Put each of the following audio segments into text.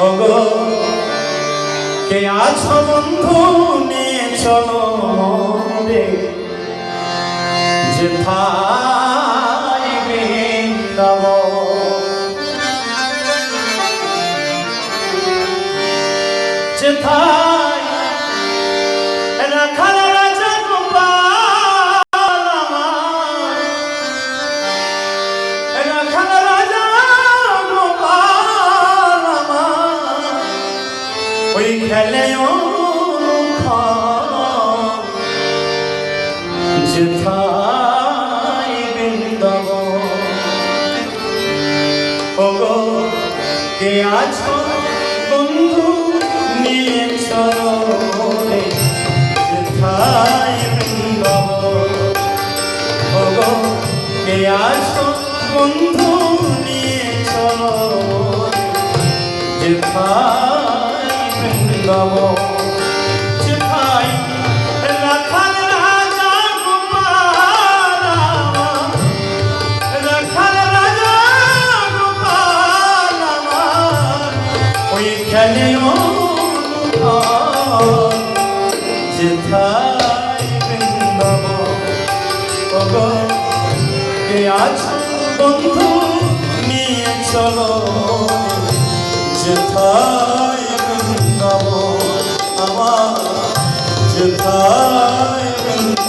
ওগো কে আছো বন্ধু? নিয়ে চলো রে যেথা ফেলে যেথায় বৃন্দব। ওগো, কে আছো? বন্ধু, নিয়ে চলো যেথায় বৃন্দব। ওগো, কে আছো? বন্ধু, নিয়ে চলো যেথায় আজ বন্ধু নিয়ে চলো। যেথা થાય.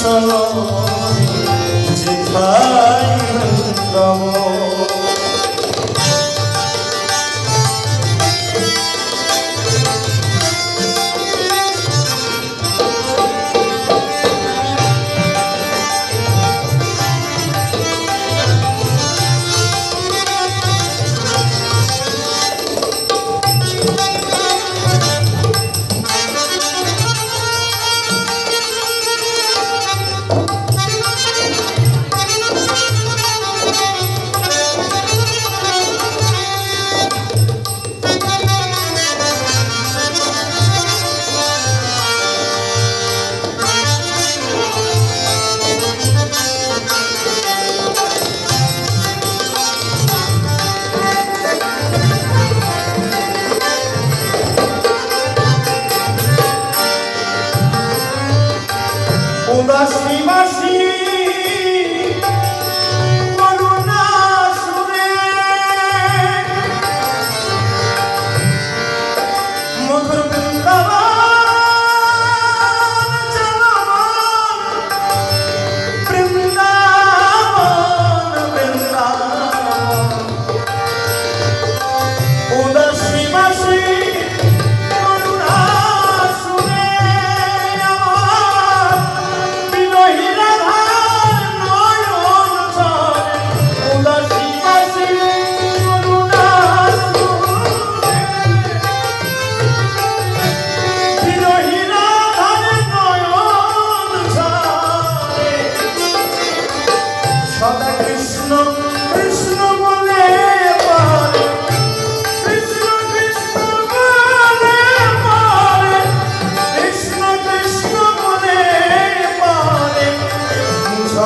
সলো যেথায় নমো las rimas y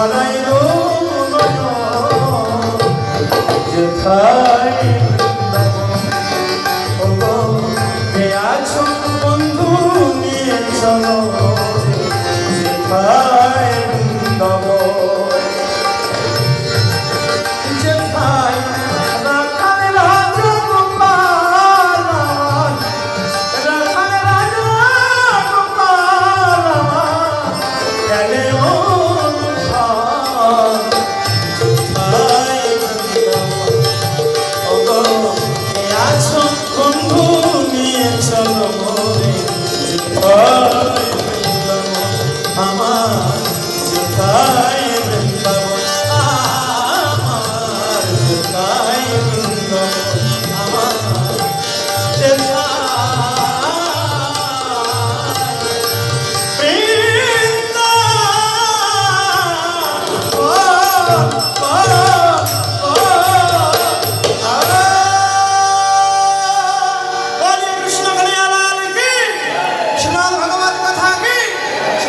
হারাইল যেথা বন্ধু নিয়ে চলো বৃন্দাবন। আমার বৃন্দাবন